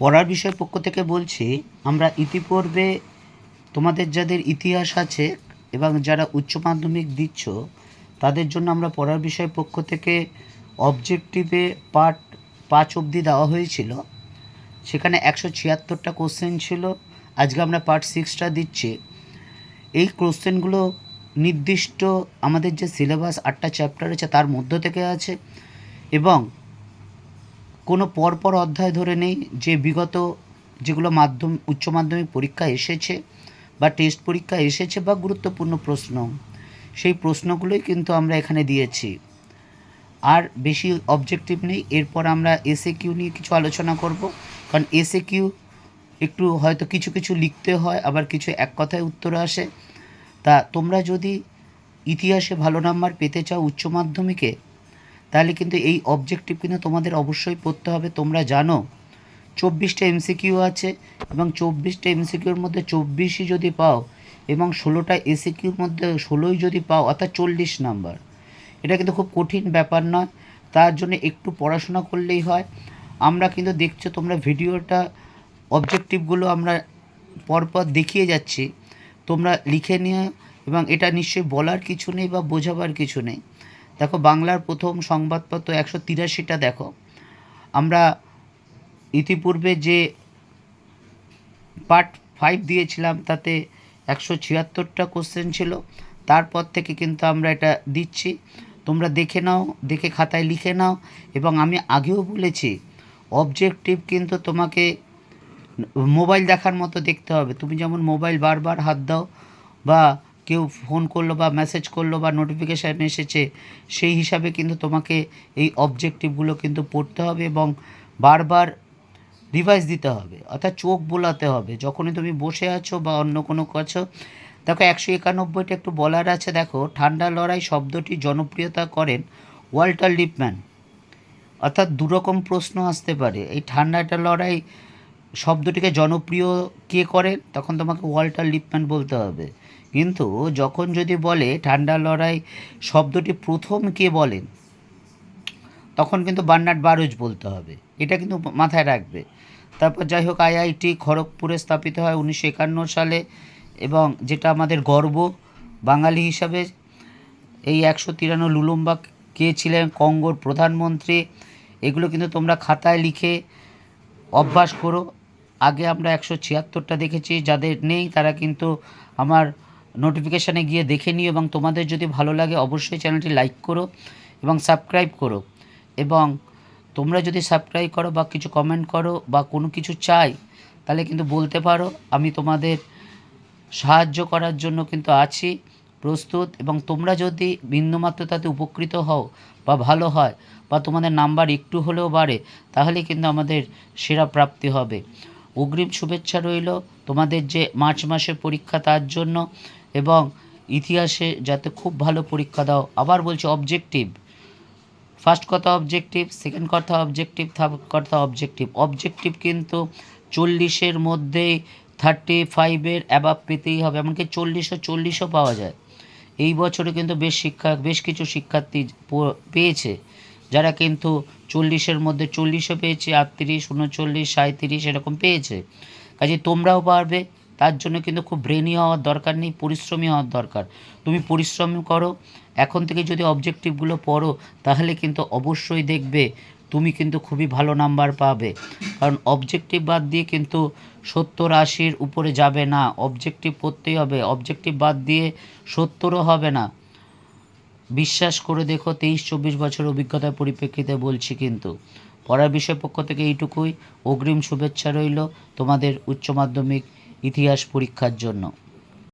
পড়ার বিষয় পক্ষ থেকে বলছি, আমরা ইতিপূর্বে তোমাদের যাদের ইতিহাস আছে এবং যারা উচ্চ মাধ্যমিক দিচ্ছ, তাদের জন্য আমরা পড়ার বিষয় পক্ষ থেকে অবজেক্টিভে পার্ট পাঁচ অবধি দেওয়া হয়েছিল। সেখানে একশো ছিয়াত্তরটা কোশ্চেন ছিল। আজকে আমরা পার্ট সিক্সটা দিচ্ছি। এই কোশ্চেনগুলো নির্দিষ্ট আমাদের যে সিলেবাস আটটা চ্যাপ্টার আছে তার মধ্য থেকে আছে এবং কোনো পরপর অধ্যায় ধরে নেই যে বিগত যেগুলো মাধ্যম, উচ্চ মাধ্যমিক পরীক্ষা এসেছে বা টেস্ট পরীক্ষা এসেছে বা গুরুত্বপূর্ণ প্রশ্ন, সেই প্রশ্নগুলোই কিন্তু আমরা এখানে দিয়েছি। আর বেশি অবজেক্টিভ নেই, এরপর আমরা এসএ কিউ নিয়ে কিছু আলোচনা করব। কারণ এসএ কিউ একটু হয়তো কিছু কিছু লিখতে হয়, আবার কিছু এক কথায় উত্তর আসে। তা তোমরা যদি ইতিহাসে ভালো নাম্বার পেতে চাও উচ্চ মাধ্যমিকে তাহলে কিন্তু এই অবজেক্টিভ কিন্তু তোমাদের অবশ্যই পড়তে হবে। তোমরা জানো, চব্বিশটা এমসিকিউ আছে এবং চব্বিশটা এমসিকিউর মধ্যে চব্বিশই যদি পাও এবং ষোলোটা এসিকিউর মধ্যে ষোলোই যদি পাও, অর্থাৎ চল্লিশ নাম্বার, এটা কিন্তু খুব কঠিন ব্যাপার নয়। তার জন্য একটু পড়াশোনা করলেই হয়। আমরা কিন্তু দেখছ তোমরা ভিডিওটা অবজেক্টিভগুলো আমরা পরপর দেখিয়ে যাচ্ছি। তোমরা লিখে নিয়ে এবং এটা নিশ্চয়ই বলার কিছু নেই বা বোঝাবার কিছু নেই। দেখো বাংলার প্রথম সংবাদপত্র একশো তিরাশিটা দেখো। আমরা ইতিপূর্বে যে পার্ট ফাইভ দিয়েছিলাম, তাতে একশো ছিয়াত্তরটা কোশ্চেন ছিল। তারপর থেকে কিন্তু আমরা এটা দিচ্ছি। তোমরা দেখে নাও, দেখে খাতায় লিখে নাও এবং আমি আগেও বলেছি অবজেক্টিভ কিন্তু তোমাকে মোবাইল দেখার মতো দেখতে হবে। তুমি যেমন মোবাইল বারবার হাত দাও বা কেউ ফোন করল বা মেসেজ করল বা নোটিফিকেশান এসেছে, সেই হিসাবে কিন্তু তোমাকে এই অবজেক্টিভগুলো কিন্তু পড়তে হবে এবং বারবার রিভাইজ দিতে হবে, অর্থাৎ চোখ বোলাতে হবে। যখনই তুমি বসে আছো বা অন্য কোনো কাছো, দেখো একশো একানব্বইটা একটু বলার আছে। দেখো, ঠান্ডা লড়াই শব্দটি জনপ্রিয়তা করেন ওয়াল্টার লিপম্যান। অর্থাৎ দুরকম প্রশ্ন আসতে পারে। এই ঠান্ডাটা লড়াই শব্দটিকে জনপ্রিয় কে করেন? তখন তোমাকে ওয়াল্টার লিপম্যান বলতে হবে। কিন্তু যখন যদি বলে ঠান্ডা লড়াই শব্দটি প্রথম কে বলেন, তখন কিন্তু বার্নার্ড বারুজ বলতে হবে। এটা কিন্তু মাথায় রাখবে। তারপর যাই হোক, আইআইটি খড়গপুরে স্থাপিত হয় উনিশশো একান্ন সালে এবং যেটা আমাদের গর্ব বাঙালি হিসাবে, এই একশো তিরান্ন লুলুম্বা কে ছিলেন কঙ্গোর প্রধানমন্ত্রী, এগুলো কিন্তু তোমরা খাতায় লিখে অভ্যাস করো। আগে আমরা একশো ছিয়াত্তরটা দেখেছি, যাদের নেই তারা কিন্তু আমার নোটিফিকেশানে গিয়ে দেখে নিও এবং তোমাদের যদি ভালো লাগে অবশ্যই চ্যানেলটি লাইক করো এবং সাবস্ক্রাইব করো। এবং তোমরা যদি সাবস্ক্রাইব করো বা কিছু কমেন্ট করো বা কোনো কিছু চাই, তাহলে কিন্তু বলতে পারো আমি তোমাদের সাহায্য করার জন্য কিন্তু আছি প্রস্তুত। এবং তোমরা যদি বিন্দুমাত্র তাতে উপকৃত হও বা ভালো হয় বা তোমাদের নাম্বার একটু হলেও বাড়ে, তাহলে কিন্তু আমাদের সেরা প্রাপ্তি হবে। অগ্রিম শুভেচ্ছা রইল তোমাদের যে মার্চ মাসের পরীক্ষা তার জন্য। এবং ইতিহাসে যাতে খুব ভালো পরীক্ষা দাও। আবার বলছি অবজেক্টিভ ফার্স্ট কথা অবজেক্টিভ সেকেন্ড কথা অবজেক্টিভ থার্ড কথা অবজেক্টিভ অবজেক্টিভ কিন্তু চল্লিশের মধ্যেই থার্টি ফাইভের অ্যাবাভ পেতেই হবে, এমনকি চল্লিশও চল্লিশও পাওয়া যায়। এই বছরে কিন্তু বেশ শিক্ষা, বেশ কিছু শিক্ষার্থী পেয়েছে, যারা কিন্তু চল্লিশের মধ্যে চল্লিশও পেয়েছে, আটত্রিশ, উনচল্লিশ সাঁত্রিশ এরকম পেয়েছে। কাজে তোমরাও পারবে তার জন্য কিন্তু খুব ব্রেনি হওয়ার দরকার নেই, পরিশ্রমী হওয়ার দরকার। তুমি পরিশ্রম করো, এখন থেকে যদি অবজেক্টিভগুলো পড়ো, তাহলে কিন্তু অবশ্যই দেখবে তুমি কিন্তু খুবই ভালো নাম্বার পাবে। কারণ অবজেক্টিভ বাদ দিয়ে কিন্তু সত্তর আশির উপরে যাবে না। অবজেক্টিভ পড়তেই হবে। অবজেক্টিভ বাদ দিয়ে সত্তরও হবে না। বিশ্বাস করে দেখো, তেইশ চব্বিশ বছর অভিজ্ঞতার পরিপ্রেক্ষিতে বলছি কিন্তু। পড়ার বিষয় পক্ষ থেকে এইটুকুই। অগ্রিম শুভেচ্ছা রইল তোমাদের উচ্চ মাধ্যমিক ইতিহাস পরীক্ষার জন্য।